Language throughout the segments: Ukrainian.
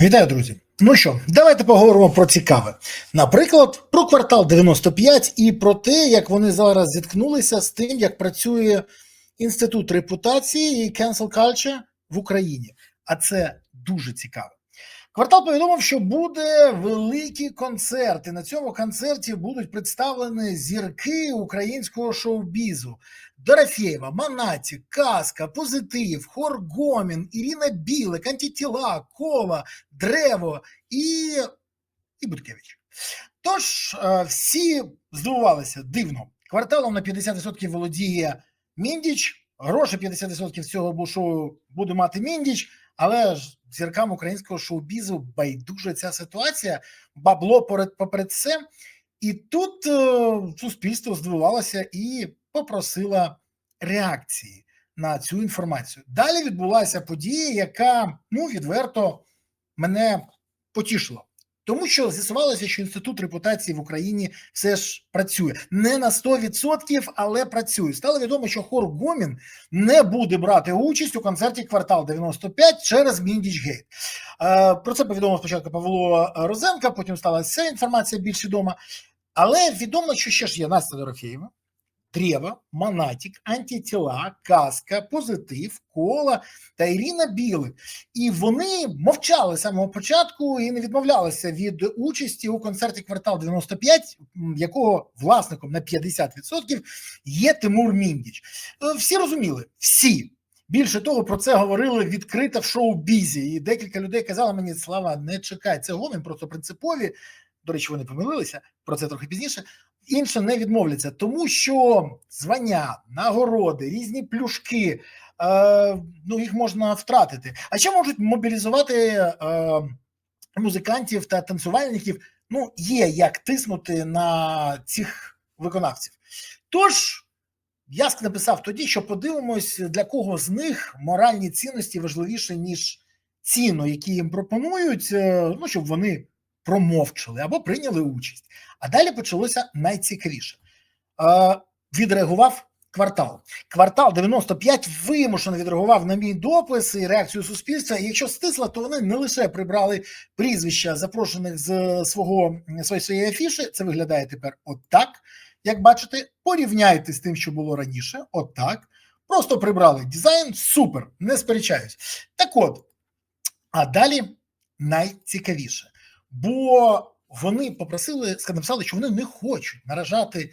Вітаю, друзі. Ну що, давайте поговоримо про цікаве. Наприклад, про квартал 95 і про те, як вони зараз зіткнулися з тим, як працює інститут репутації і cancel culture в Україні. А це дуже цікаво. Квартал повідомив, що буде великий концерт, і на цьому концерті будуть представлені зірки українського шоу-бізу. Дорофєєва, Манаті, Казка, Позитив, Хор Гомін, Ірина Білик, Антитіла, Кола, Древо і, і Буткевич. Тож е, всі здивувалися дивно. Кварталом на 50% володіє Міндіч, гроші 50% цього шоу буде мати Міндіч, але ж зіркам українського шоу-бізу байдуже ця ситуація, бабло поряд поперед все. І тут е, суспільство здивувалося і попросило реакції на цю інформацію. Далі відбулася подія, яка ну відверто мене потішила. Тому що з'ясувалося, що інститут репутації в Україні все ж працює не на 100%, але працює. Стало відомо, що хор Гомін не буде брати участь у концерті квартал 95 через Міндічгейт. Е, Про це повідомив спочатку Павло Розенка, потім стала ця інформація більш відома. Але відомо, що ще ж є Настя Дорофєєва, Трева, Монатік, Антитіла, Казка, Позитив, Кола та Ірина Білик. І вони мовчали з самого початку і не відмовлялися від участі у концерті квартал 95, якого власником на 50% є Тимур Міндіч. Е, Всі розуміли, всі. Більше того, про це говорили відкрито в шоу-бізі. І декілька людей казали мені, Слава, не чекай, це гомін, просто принципові. До речі, вони помилилися про це трохи пізніше. Інше не відмовляться, тому що звання, нагороди, різні плюшки, е, ну їх можна втратити. А ще можуть мобілізувати е, музикантів та танцювальників. Ну, є як тиснути на цих виконавців. Тож я написав тоді, що подивимось, для кого з них моральні цінності важливіші, ніж ціну, які їм пропонують, е, ну щоб вони промовчали або прийняли участь. А далі почалося найцікавіше. Е, відреагував квартал. Квартал 95 вимушено відреагував на мій допис і реакцію суспільства. І якщо стисло, то вони не лише прибрали прізвища запрошених з свого своєї афіши. Це виглядає тепер отак. Як бачите, порівняйте з тим, що було раніше. Отак. Просто прибрали дизайн. Супер, не сперечаюсь. Так от, а далі найцікавіше. Бо вони попросили, написали, що вони не хочуть наражати е,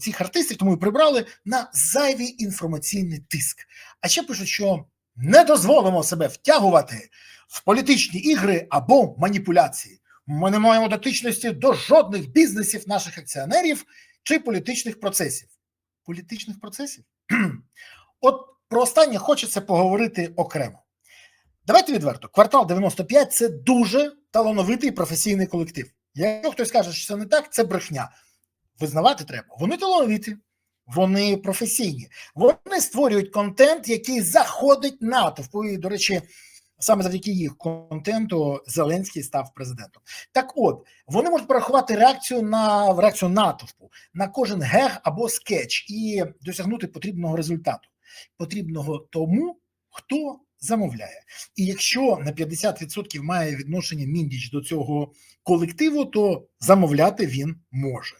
цих артистів, тому і прибрали на зайвий інформаційний тиск. А ще пишуть, що не дозволимо себе втягувати в політичні ігри або маніпуляції. Ми не маємо дотичності до жодних бізнесів наших акціонерів чи політичних процесів. Політичних процесів? От про останнє хочеться поговорити окремо. Давайте відверто, квартал 95 це дуже талановитий професійний колектив. Якщо хтось каже, що це не так, це брехня. Визнавати треба. Вони талановиті, вони професійні, вони створюють контент, який заходить натовпу. І, до речі, саме завдяки їх контенту Зеленський став президентом. Так от, вони можуть порахувати реакцію на реакцію натовпу на кожен гег або скетч і досягнути потрібного результату. Потрібного тому, хто замовляє. І якщо на 50% має відношення міндіч до цього колективу, то замовляти він може.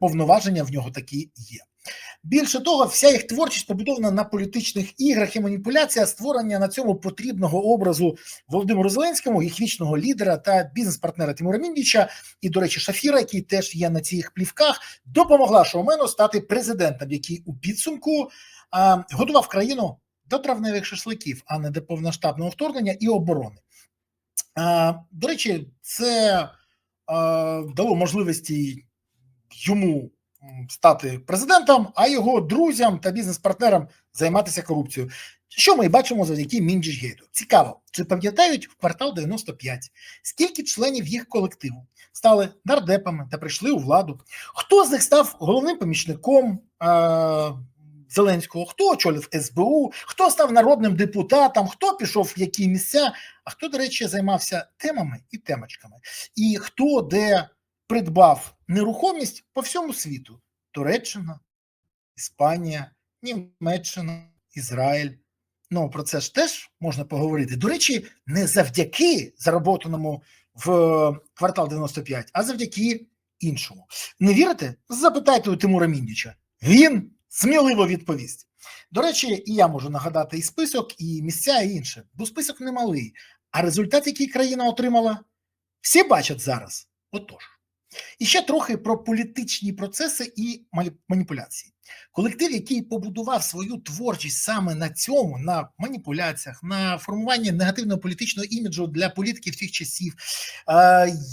Повноваження в нього такі є. Більше того, вся їх творчість побудована на політичних іграх і маніпуляція створення на цьому потрібного образу Володимиру Зеленському, їх вічного лідера та бізнес-партнера Тимура Міндіча, і, до речі, Шафіра, який теж є на цих плівках, допомогла шоумену стати президентом, який у підсумку а, готував країну до травневих шашликів, а не до повноштабного вторгнення і оборони. До речі, це дало можливості йому стати президентом, а його друзям та бізнес-партнерам займатися корупцією. Що ми бачимо завдяки Мінджігейту? Цікаво, чи пам'ятають в квартал 95, скільки членів їх колективу стали нардепами та прийшли у владу? Хто з них став головним помічником? Е- Зеленського, хто очолив СБУ, хто став народним депутатом, хто пішов в які місця, а хто, до речі, займався темами і темочками, і хто де придбав нерухомість по всьому світу: Туреччина, Іспанія, Німеччина, Ізраїль. Ну, про це ж теж можна поговорити. До речі, не завдяки зароботаному в квартал 95, а завдяки іншому. Не вірите? Запитайте у Тимура Міндіча. Він сміливо відповість. До речі, і я можу нагадати і список, і місця, і інше, бо список немалий. А результат, який країна отримала, всі бачать зараз. Отож. І ще трохи про політичні процеси і маніпуляції. Колектив, який побудував свою творчість саме на цьому, на маніпуляціях, на формуванні негативного політичного іміджу для політиків тих часів,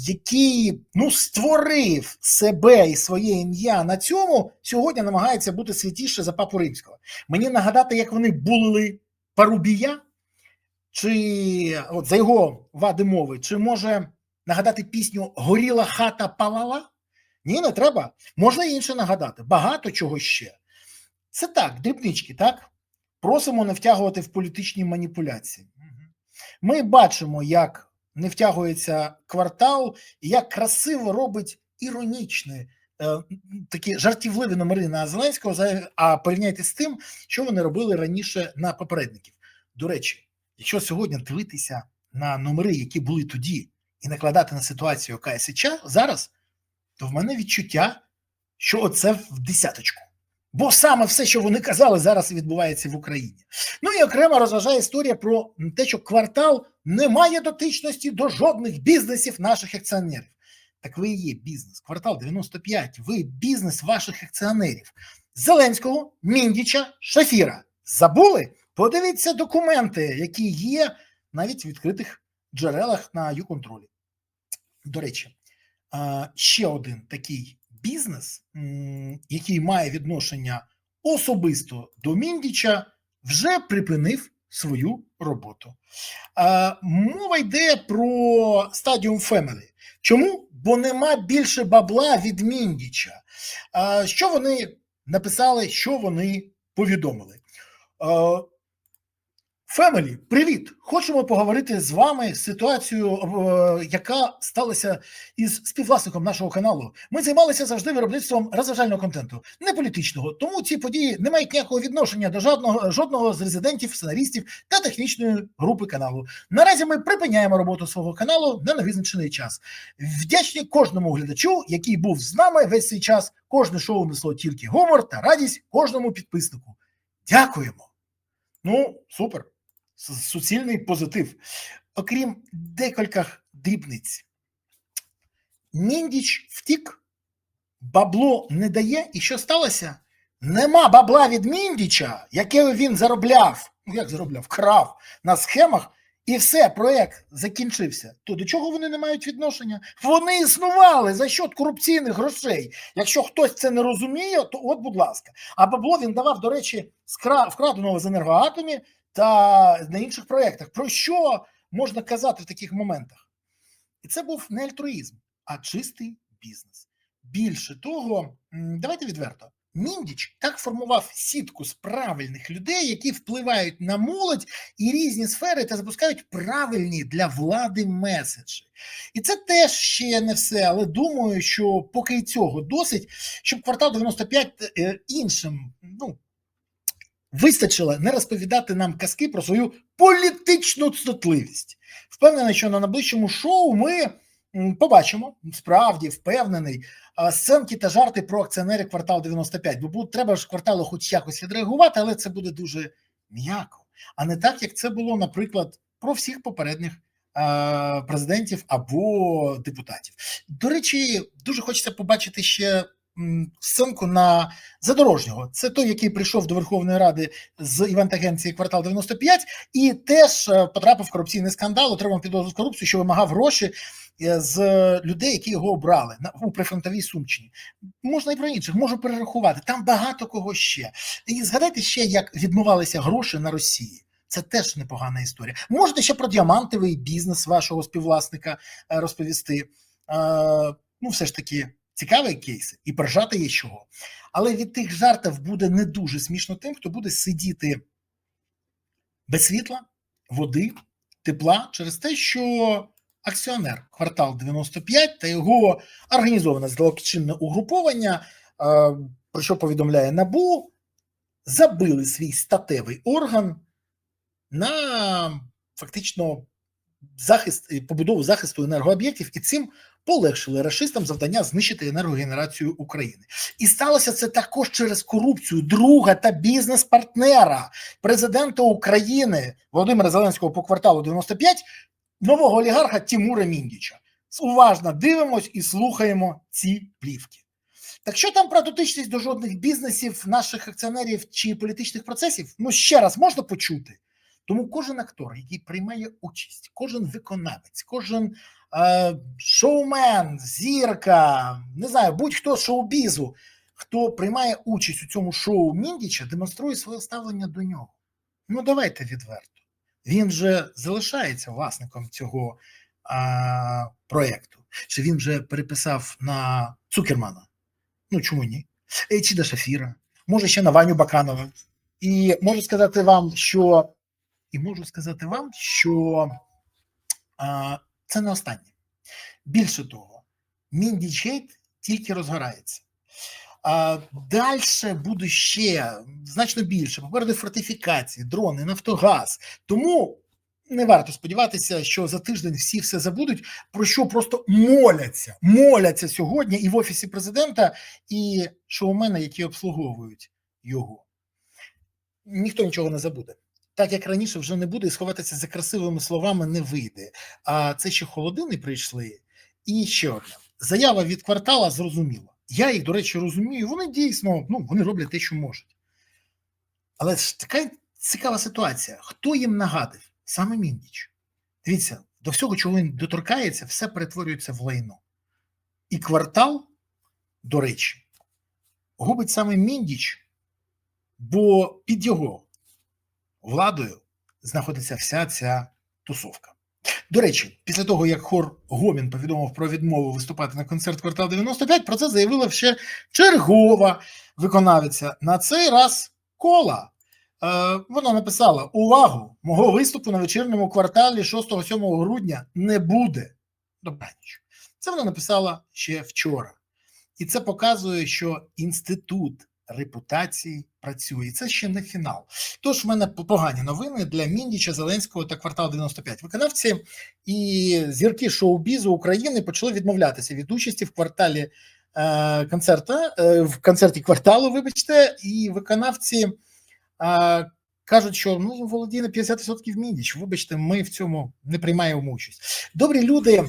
який ну, створив себе і своє ім'я на цьому, сьогодні намагається бути святіше за папу римського. Мені нагадати, як вони булили Парубія, чи от за його вади мови, чи може нагадати пісню Горіла хата палала? Ні, не треба. Можна інше нагадати. Багато чого ще. Це так, дрібнички, так? Просимо не втягувати в політичні маніпуляції. Ми бачимо, як не втягується квартал, і як красиво робить іронічні, е, такі жартівливі номери на Зеленського, а порівняйте з тим, що вони робили раніше на попередників. До речі, якщо сьогодні дивитися на номери, які були тоді, і накладати на ситуацію, яка є сейчас- зараз, то в мене відчуття, що оце в десяточку. Бо саме все, що вони казали, зараз відбувається в Україні. Ну і окремо розважає історія про те, що квартал не має дотичності до жодних бізнесів наших акціонерів. Так ви є бізнес. Квартал 95. Ви бізнес ваших акціонерів. Зеленського, Міндіча, Шафіра. Забули? Подивіться документи, які є навіть в відкритих джерелах на ЮКонтролі. До речі, ще один такий бізнес, який має відношення особисто до Міндіча, вже припинив свою роботу. Мова йде про Stadium Family. Чому? Бо нема більше бабла від Міндіча. Що вони написали, що вони повідомили? Фемелі, привіт! Хочемо поговорити з вами ситуацію, е, яка сталася із співвласником нашого каналу. Ми займалися завжди виробництвом розважального контенту, не політичного. Тому ці події не мають ніякого відношення до жодного жодного з резидентів, сценаристів та технічної групи каналу. Наразі ми припиняємо роботу свого каналу на невизначений час. Вдячні кожному глядачу, який був з нами весь цей час. Кожне шоу несло тільки гумор та радість кожному підписнику. Дякуємо. Ну, супер. Суцільний позитив. Окрім декількох дрібниць. Міндіч втік, бабло не дає, і що сталося? Нема бабла від Міндіча, яке він заробляв, ну як заробляв, крав на схемах, і все, проект закінчився. То до чого вони не мають відношення? Вони існували за счет корупційних грошей. Якщо хтось це не розуміє, то от, будь ласка. А бабло він давав, до речі, вкраденого з енергоатомі та на інших проєктах. Про що можна казати в таких моментах? І це був не альтруїзм, а чистий бізнес. Більше того, давайте відверто. Міндіч так формував сітку з правильних людей, які впливають на молодь і різні сфери та запускають правильні для влади меседжі. І це теж ще не все, але думаю, що поки цього досить, щоб квартал 95 е, іншим, ну вистачило не розповідати нам казки про свою політичну цнотливість. Впевнений, що на найближчому шоу ми побачимо справді впевнений сценки та жарти про акціонери квартал 95. Бо треба ж кварталу хоч якось відреагувати, але це буде дуже м'яко, а не так, як це було, наприклад, про всіх попередніх. Президентів або депутатів. До речі, дуже хочеться побачити ще м, на задорожнього. Це той, який прийшов до Верховної Ради з івент-агенції квартал 95 і теж е, потрапив в корупційний скандал, отримав підозру з корупцію, що вимагав гроші е, з людей, які його обрали у прифронтовій Сумщині. Можна і про інших, можу перерахувати. Там багато кого ще. І згадайте ще, як відмивалися гроші на Росії. Це теж непогана історія. Можете ще про діамантовий бізнес вашого співвласника е, розповісти. Ну, все ж таки, цікавий кейс, і поржати є чого. Але від тих жартів буде не дуже смішно тим, хто буде сидіти без світла, води, тепла через те, що акціонер квартал 95 та його організоване злочинне угруповання, е, про що повідомляє НАБУ, забили свій статевий орган на фактично захист побудову захисту енергооб'єктів, і цим полегшили рашистам завдання знищити енергогенерацію України. І сталося це також через корупцію друга та бізнес-партнера президента України Володимира Зеленського по кварталу 95, нового олігарха Тимура Міндіча. Уважно дивимось і слухаємо ці плівки. Так що там про дотичність до жодних бізнесів, наших акціонерів чи політичних процесів? Ну ще раз можна почути. Тому кожен актор, який приймає участь, кожен виконавець, кожен шоумен, зірка, не знаю, будь-хто з шоу-бізу, хто приймає участь у цьому шоу Міндіча, демонструє своє ставлення до нього. Ну давайте відверто. Він же залишається власником цього е, проєкту. Чи він вже переписав на Цукермана? Ну чому ні? Е, Чи до Шафіра, може ще на Ваню Баканова. І можу сказати вам, що і можу сказати вам, що а, це не останнє. Більше того, Міндічгейт тільки розгорається. А, Далі буде ще значно більше. Попереду фортифікації, дрони, Нафтогаз. Тому не варто сподіватися, що за тиждень всі все забудуть, про що просто моляться, моляться сьогодні і в офісі президента, і шоумени, які обслуговують його. Ніхто нічого не забуде. Так як раніше вже не буде, і сховатися за красивими словами не вийде. А це ще холодини прийшли. І ще одне заява від квартала зрозуміла. Я їх, до речі, розумію. Вони дійсно ну, вони роблять те, що можуть. Але ж така цікава ситуація. Хто їм нагадив? Саме Міндіч. Дивіться, до всього, чого він доторкається, все перетворюється в лайно. І квартал, до речі, губить саме Міндіч, бо під його владою знаходиться вся ця тусовка. До речі, після того, як хор Гомін повідомив про відмову виступати на концерт квартал 95, про це заявила ще чергова виконавиця. На цей раз кола. Е, вона написала: Увагу! Мого виступу на вечірньому кварталі 6-7 грудня не буде. Добраніч. Це вона написала ще вчора. І це показує, що інститут репутації працює. Це ще не фінал. Тож в мене погані новини для Міндіча, Зеленського та квартал 95. Виконавці і зірки шоу-бізу України почали відмовлятися від участі в кварталі е, концерта, е, в концерті кварталу, вибачте, і виконавці е, кажуть, що ну володіє на 50% Міндіч. Вибачте, ми в цьому не приймаємо участь. Добрі люди.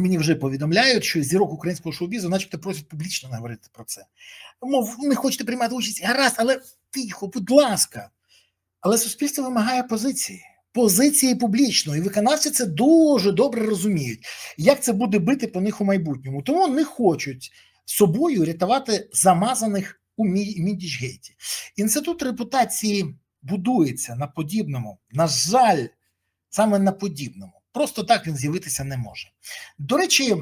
Мені вже повідомляють, що зірок українського шоу-бізу начебто просять публічно не говорити про це. Мов, не хочете приймати участь, гаразд, але тихо, будь ласка. Але суспільство вимагає позиції, позиції публічно, і виконавці це дуже добре розуміють, як це буде бити по них у майбутньому. Тому не хочуть собою рятувати замазаних у Мідічгейті. Інститут репутації будується на подібному, на жаль, саме на подібному. Просто так він з'явитися не може. До речі,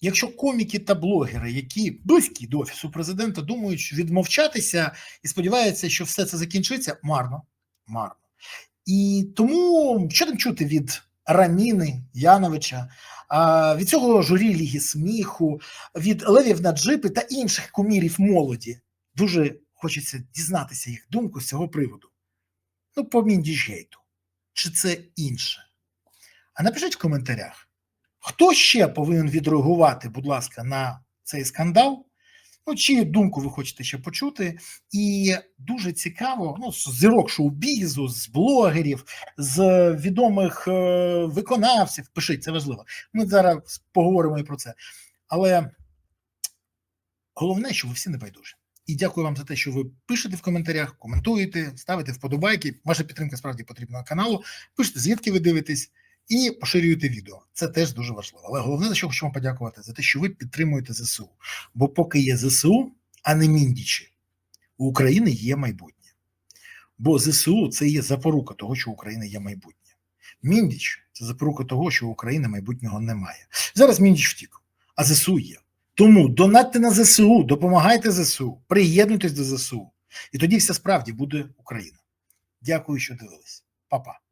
якщо коміки та блогери, які близькі до офісу президента, думають відмовчатися і сподіваються, що все це закінчиться, марно, марно. І тому що там чути від Раміни Яновича, від цього журі Ліги сміху, від Левів Наджипи та інших кумірів молоді. Дуже хочеться дізнатися їх думку з цього приводу. Ну, по Міндіжгейту. Чи це інше? А напишіть в коментарях, хто ще повинен відреагувати, будь ласка, на цей скандал? Ну, чию думку ви хочете ще почути? І дуже цікаво, ну, з зірок шоу-бізу, з блогерів, з відомих е, виконавців. Пишіть, це важливо. Ми зараз поговоримо і про це. Але головне, що ви всі не байдужі. І дякую вам за те, що ви пишете в коментарях, коментуєте, ставите вподобайки. Ваша підтримка справді потрібна каналу. Пишете, звідки ви дивитесь і поширюєте відео. Це теж дуже важливо. Але головне, за що хочу вам подякувати, за те, що ви підтримуєте ЗСУ. Бо поки є ЗСУ, а не міндічі, у України є майбутнє. Бо ЗСУ це є запорука того, що у України є майбутнє. Міндіч це запорука того, що у України майбутнього немає. Зараз міндіч втік, а ЗСУ є. Тому донатьте на ЗСУ, допомагайте ЗСУ, приєднуйтесь до ЗСУ. І тоді все справді буде Україна. Дякую, що дивились. Па-па.